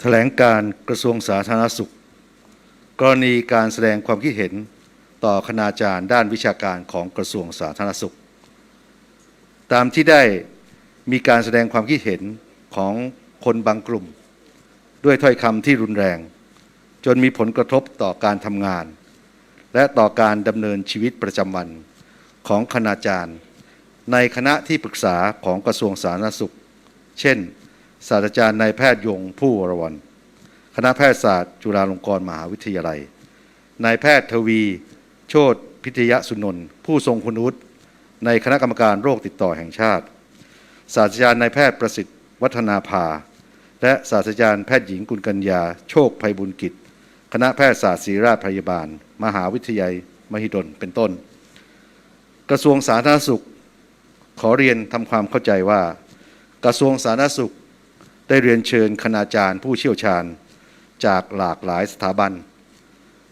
แถลงการกระทรวงสาธารณสุข กรณีการแสดงความคิดเห็นต่อคณาจารย์ด้านวิชาการของกระทรวงสาธารณสุข ตามที่ได้มีการแสดงความคิดเห็นของคนบางกลุ่ม ด้วยถ้อยคำที่รุนแรง จนมีผลกระทบต่อการทำงาน และต่อการดำเนินชีวิตประจำวันของคณาจารย์ ในคณะที่ปรึกษาของกระทรวงสาธารณสุข เช่น ศาสตราจารย์นายแพทย์ยงผู้วรวรรณคณะแพทยศาสตร์ จุฬาลงกรณ์มหาวิทยาลัย นายแพทย์ทวี โชตพิทยสุนนท์ผู้ทรงคุณวุฒิในคณะกรรมการโรคติดต่อแห่งชาติ ศาสตราจารย์นายแพทย์ประสิทธิ์วัฒนาภา และศาสตราจารย์แพทย์หญิงกุลกัญญา โชคภัยบุญกิจ คณะแพทยศาสตร์ศิริราชพยาบาล มหาวิทยาลัยมหิดลเป็นต้น กระทรวงสาธารณสุข ขอเรียนทำความเข้าใจว่า กระทรวงสาธารณสุข ได้เรียนเชิญคณาจารย์ผู้เชี่ยวชาญจากหลากหลายสถาบัน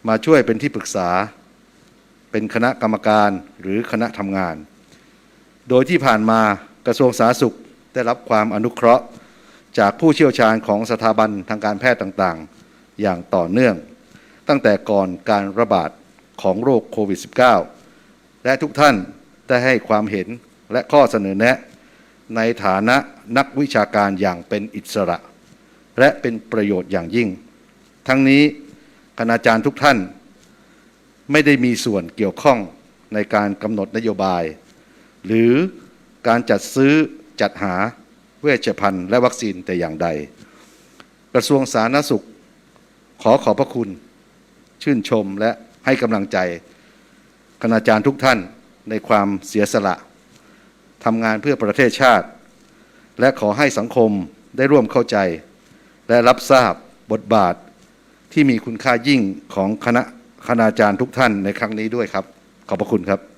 มาช่วยเป็นที่ปรึกษา เป็นคณะกรรมการหรือคณะทำงาน โดยที่ผ่านมากระทรวงสาธารณสุขได้รับความอนุเคราะห์ จากผู้เชี่ยวชาญของสถาบันทางการแพทย์ต่างๆ อย่างต่อเนื่อง ตั้งแต่ก่อนการระบาดของโรคโควิด -19 และทุกท่านได้ให้ความเห็นและข้อเสนอแนะ ในฐานะนักวิชาการอย่างเป็นอิสระ และเป็นประโยชน์อย่างยิ่ง ทั้งนี้คณาจารย์ทุกท่าน ไม่ได้มีส่วนเกี่ยวข้องในการกำหนดนโยบาย หรือการจัดซื้อจัดหาเวชภัณฑ์และวัคซีนแต่อย่างใด กระทรวงสาธารณสุข ขอขอบพระคุณ ชื่นชมและให้กำลังใจคณาจารย์ทุกท่านในความเสียสละ ทำงานเพื่อประเทศชาติ และขอให้สังคมได้ร่วมเข้าใจ และรับทราบบทบาทที่มีคุณค่ายิ่งของคณะคณาจารย์ทุกท่านในครั้งนี้ด้วยครับ ขอบพระคุณครับ